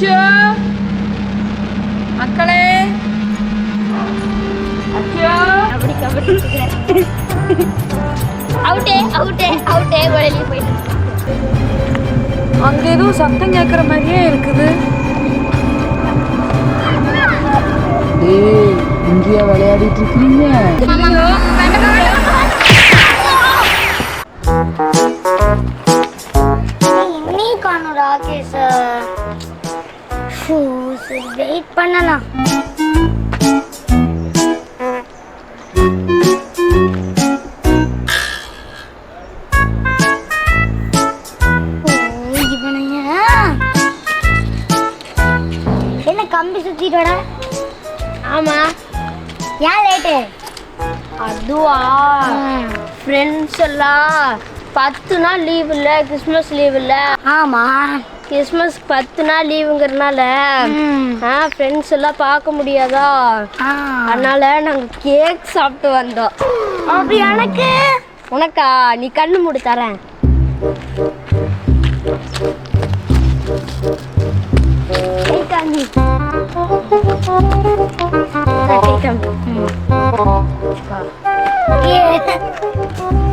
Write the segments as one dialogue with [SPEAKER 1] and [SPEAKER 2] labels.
[SPEAKER 1] அச்சோ மக்களே. அச்சோ
[SPEAKER 2] கபடி கபடி அவுட்டே அவுட்டே அவுட்டே வெளியே போயிட்டு.
[SPEAKER 1] அங்க ஏதோ சத்தம் கேட்குற மாதிரியே இருக்குது. டேய் இங்கேயா விளையாடிட்டு இருக்கீங்க
[SPEAKER 2] வெயிட் பண்ணலாம். என்ன கம்பி சுத்திட்டோட ஆமா. ஏன் லேட்டு
[SPEAKER 3] அதுவா? ஃப்ரெண்ட்ஸ் எல்லாம் பத்து நாள் லீவ் இல்லை கிறிஸ்மஸ் லீவ் இல்லை.
[SPEAKER 2] ஆமா.
[SPEAKER 3] கிறிஸ்மஸ் பத்து நாள் லீவுங்கிறனால ஃப்ரெண்ட்ஸ் எல்லாம் பார்க்க முடியாதா. அதனால நாங்கள் கேக் சாப்பிட்டு வந்தோம்.
[SPEAKER 2] அப்ப எனக்கு?
[SPEAKER 3] உனக்கா? நீ கண்ணு மூடி தரேன்.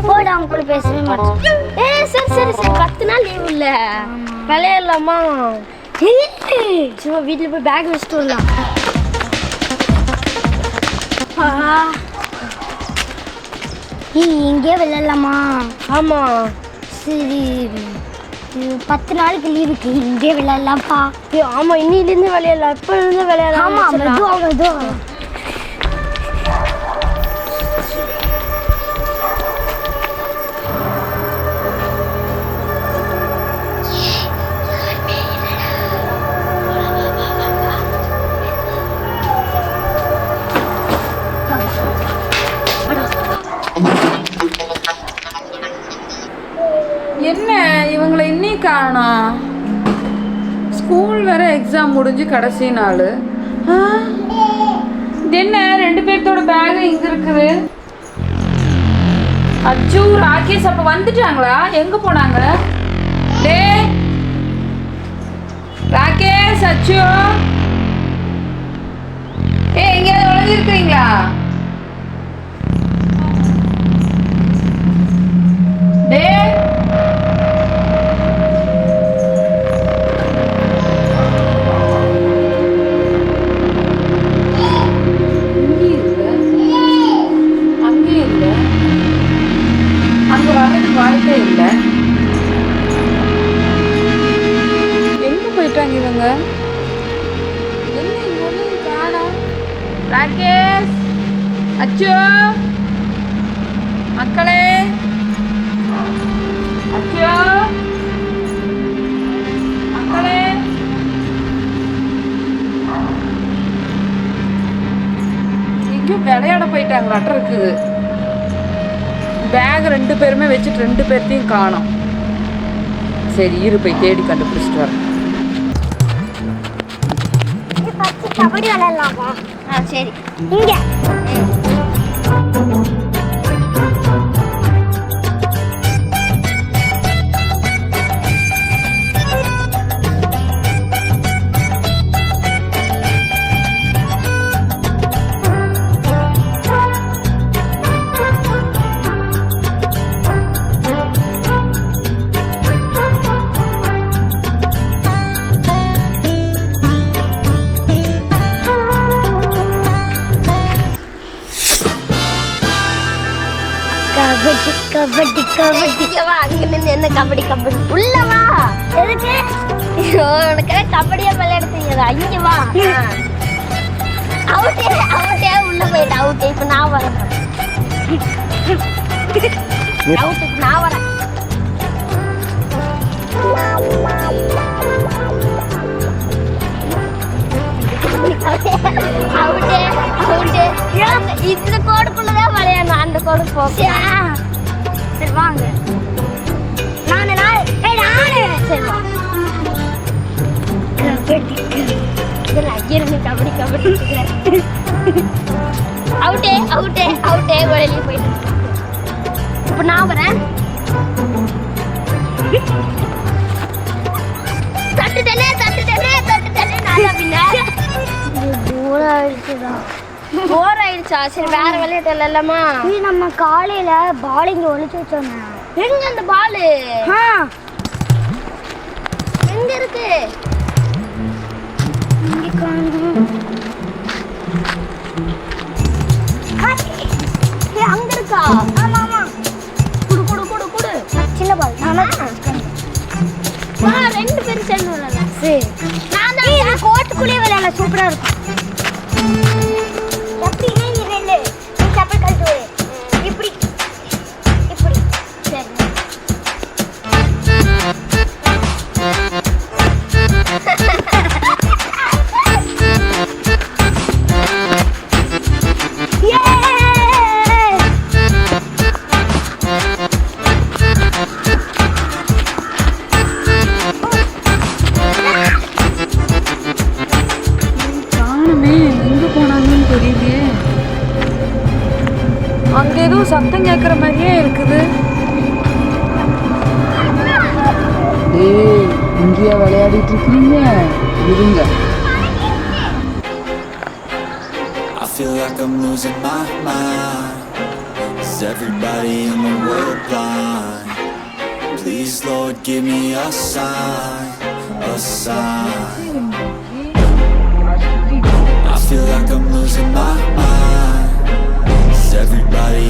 [SPEAKER 2] போடா அவங்க கூட பேசவே மாட்டேன்.
[SPEAKER 3] ஏ சரி சரி சரி. பத்து நாள் லீவ் இல்லை. விளையாடலாமா? சும்மா வீட்டில் போய் பேக் வச்சுட்டு வரலாம்.
[SPEAKER 2] ஏய், இங்கேயே விளையாடலாமா?
[SPEAKER 3] ஆமாம்
[SPEAKER 2] சரி. பத்து நாளைக்கு லீவுக்கு இங்கே விளையாடலாம்ப்பா.
[SPEAKER 3] ஐயோ, ஆமா இன்னிலிருந்து விளையாடலாம். இப்போ இருந்து விளையாடலாம்
[SPEAKER 2] ஆமா
[SPEAKER 1] என்ன? இவங்களை இன்னும் காணோம் ஸ்கூல் வேற எக்ஸாம் முடிஞ்சு கடைசி நாள். என்ன? ரெண்டு பேர்த்தோட பேக் இங்க இருக்குது. அச்சு ராகேஷ் அப்ப வந்துட்டாங்களா? எங்க போனாங்க? டே ராகேஷ் அச்சு. வாய்ப்பே இல்லை. எங்கே போயிட்டாங்க இவங்க? என்ன ஒன்றும் காணோம் ராகேஷ் அச்சோ. மக்களே. அச்சோ. மக்களே. எங்கேயும் விளையாட போயிட்டாங்க இருக்குது. பேக் ரெண்டு பேருமே வச்சுட்டு ரெண்டு பேர்த்தையும் காணோம். சரி இரு போய் தேடி கண்டுபிடிச்சிட்டு வரேன்.
[SPEAKER 2] கபடி விளையாடலாமா?
[SPEAKER 3] ஆ சரி.
[SPEAKER 2] இங்கே. கபடி கபடி.
[SPEAKER 3] அங்க நின்று என்ன கபடி கபடி. உள்ள வா.
[SPEAKER 2] எதுக்கு?
[SPEAKER 3] உனக்கு கபடியா விளையாட தெரியாதா இங்க வா. அவுட்டே அவுட்டே உள்ள போயிட்டு அவுட்டே இப்ப நான் வரேன். அவுட்டு நான் வரேன். அவுட்டே அவுட்டே இந்த கோடுக்குள்ளதான் விளையாடணும். அந்த கோடு போ
[SPEAKER 2] சரி வாங்க. நானு நானு ஏய் நானு
[SPEAKER 3] சரி
[SPEAKER 2] கபடி
[SPEAKER 3] இதுல கபடி கபடி அவுட்டே அவுட்டே அவுட்டே வெளியே போயிட்டு இப்போ நான் வரேன். தட்டுட்டேனே தட்டுட்டேனே தட்டுட்டேனே. அதான் பின்ன.
[SPEAKER 2] போர் ஆயிடுச்சுடா.
[SPEAKER 3] போர் ஆயிடுச்சா. சரி வேற விளையாட்டு இல்லைல்லம்மா
[SPEAKER 2] இது நம்ம காலையில பால் இங்க ஒளிச்சு வச்சோங்க.
[SPEAKER 3] எங்க அந்த பாலு எங்க இருக்கு?
[SPEAKER 2] அங்க இருக்கா? ஆமா ஆமா.
[SPEAKER 3] குடு குடு குடு குடு.
[SPEAKER 2] சின்ன பால் நானா
[SPEAKER 3] ரெண்டு பேரும் சேர்ந்து விளையாடலாம்.
[SPEAKER 2] சரி. நான் தான் இது கோட்டுக்குள்ளே விளையாட சூப்பரா இருக்கும்.
[SPEAKER 1] சத்தம் கேட்குற மாதிரியே இருக்குது ஏய் இங்கேயா விளையாடிட்டு இருக்கீங்க இருங்க
[SPEAKER 4] I feel like I'm losing my mind. Is everybody in the world blind? Please, Lord, give me a sign, a sign. I feel like I'm losing my mind. Is everybody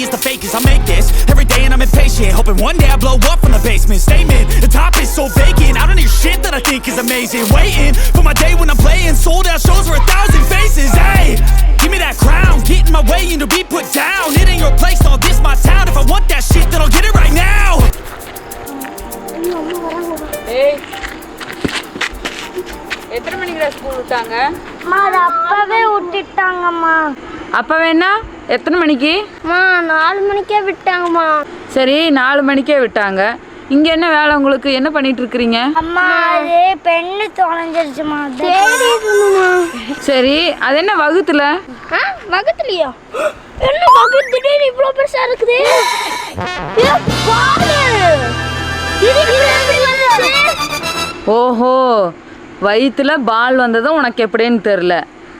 [SPEAKER 5] is the fakest. I make this every day and I'm impatient. Hoping one day I blow up from the basement. Statement, the top is so vacant. I don't hear shit that I think is amazing. Waiting for my day when I'm playing. Sold out shows for a thousand faces. Hey, give me that crown. Get in my way and to be put down. It ain't your place, all this my town. If I want that shit, then I'll get it right now.
[SPEAKER 1] ஏய் எத்தனை மணிக்கு school விட்டாங்க
[SPEAKER 2] அம்மா அது அப்பவே விட்டுட்டாங்கம்மா
[SPEAKER 1] அப்போ வேணா எத்தனை மணிக்கு?
[SPEAKER 3] அம்மா நாலு மணிக்கே விட்டாங்கம்மா.
[SPEAKER 1] சரி நாலு மணிக்கே விட்டாங்க. இங்க என்ன வேலை உங்களுக்கு? என்ன பண்ணிட்டு இருக்கிறீங்க?
[SPEAKER 2] அம்மா அது பெண்ணு தொலைஞ்சிருச்சுமா
[SPEAKER 1] சரி அது என்ன வகுத்துல?
[SPEAKER 3] ஆ வகுத்துலையா? என்ன வகுத்து திடீர்னு இவ்வளோ பெருசா இருக்குது?
[SPEAKER 1] ஓஹோ வயிற்றுல பால் வந்ததும் உனக்கு எப்படின்னு தெரில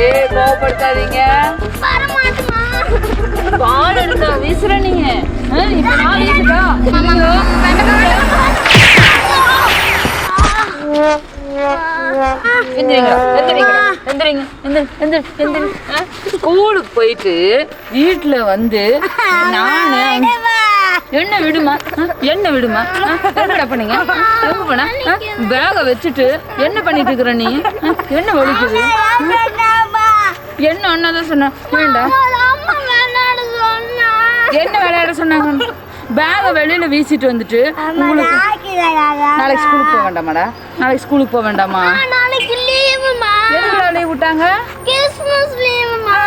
[SPEAKER 1] ஏய், கோவப்படுத்தாதீங்க. பால் எடுத்தா வீசுற நீங்க. இப்ப நான் ஸ்கூலுக்கு போயிட்டு வீட்டுல வந்து நானு என்ன விடுமா? என்ன விடுமா? எங்கடா பண்ணீங்க? எங்க போன? பேக வச்சுட்டு என்ன பண்ணிட்டு இருக்கிற நீ? என்ன வலிக்குது? என்ன அண்ணாதான் சொன்ன? வேண்டாம்
[SPEAKER 3] அம்மா வேணான்னு சொன்னா.
[SPEAKER 1] என்ன விளையாட சொன்னாங்க? பேகை வெளியில வீசிட்டு வந்துட்டு உங்களுக்கு நாளைக்கு ஸ்கூலுக்கு போக வேண்டாமாடா? நாளைக்கு ஸ்கூலுக்கு போக வேண்டாமா?
[SPEAKER 3] நாளைக்கு லீவுமா
[SPEAKER 1] எதுக்கு லீவ் விட்டாங்க?
[SPEAKER 3] கிறிஸ்மஸ் லீவுமா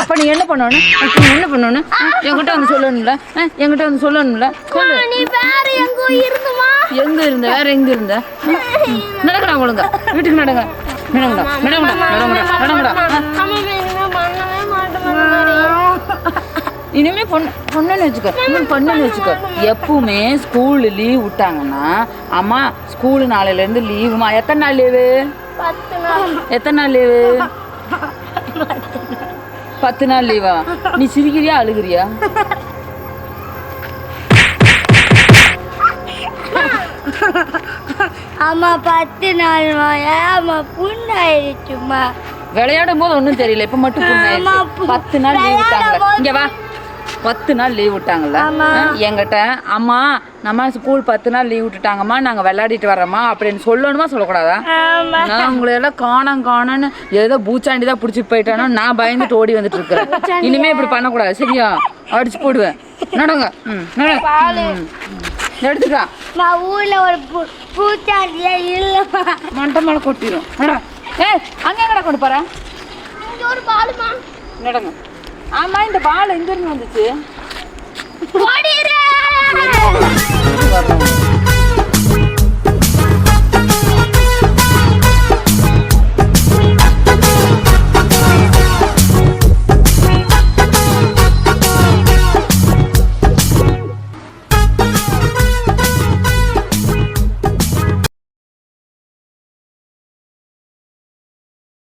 [SPEAKER 1] அப்ப நீ என்ன பண்ணணும்? அப்ப நீ என்ன பண்ணணும்? என்கிட்ட வந்து சொல்லணும்ல? ஆ, என்கிட்ட வந்து சொல்லணும்ல? சொல்லு.
[SPEAKER 3] நீ வேற எங்கோ இருந்துமா?
[SPEAKER 1] எங்க இருந்த? வேற எங்க இருந்த? நடக்கடா ஒழுங்கா. வீட்டுக்கு நடங்க. மேடம்டா மேடம்டா நடங்கடா நடங்கடா இனிமே பொண்ணு பொண்ணுன்னு வச்சுக்கோ இன்னும் பொண்ணுன்னு வச்சுக்கோ. எப்பவுமே ஸ்கூலு லீவ் விட்டாங்கன்னா அம்மா ஸ்கூலு நாளையிலேருந்து லீவுமா எத்தனை நாள் லீவு எத்தனை நாள் லீவு பத்து நாள் லீவா நீ சிரிக்கிறியா அழுகிறியா?
[SPEAKER 2] ஆமா பத்து நாள் ஆமா புண்ணாயிருச்சுமா.
[SPEAKER 1] விளையாடும் போது ஒன்றும் தெரியல இப்போ மட்டும் புண்ணாயிடுச்சு.
[SPEAKER 2] ஆமா, பு-
[SPEAKER 1] பத்து நாள் லீவ் விட்டாங்க இங்க வா. பத்து நாள் லீவ் விட்டாங்கல்ல. ஆ, என்கிட்ட அம்மா நம்ம ஸ்கூல் பத்து நாள் லீவ் விட்டுட்டாங்கம்மா நாங்க விளையாடிட்டு வர்றோம்மா அப்படின்னு சொல்லணுமா சொல்லக்கூடாதா? நான் உங்களை எல்லாம் காணோம் காணோன்னு ஏதோ பூச்சாண்டி தான் பிடிச்சி போயிட்டானோ நான் பயந்துட்டு ஓடி வந்துட்டு இருக்கிறேன். இனிமே இப்படி பண்ணக்கூடாது சரியா? அடிச்சு போடுவேன். நடங்க. ம் நட. ம். எடுத்துக்கா.
[SPEAKER 2] நான் ஊர்ல ஒரு பூ- பூச்சாண்டியே இல்லப்பா
[SPEAKER 1] மண்டை மேலே கொட்டிடும் ஏய் அங்கே எங்கடா கொண்டு போகிறேன்
[SPEAKER 3] இங்க ஒரு பாலுமா?
[SPEAKER 1] நடங்க ஆமா இந்த பால் எங்க இருந்து வந்துச்சு?
[SPEAKER 3] ஓடிடு.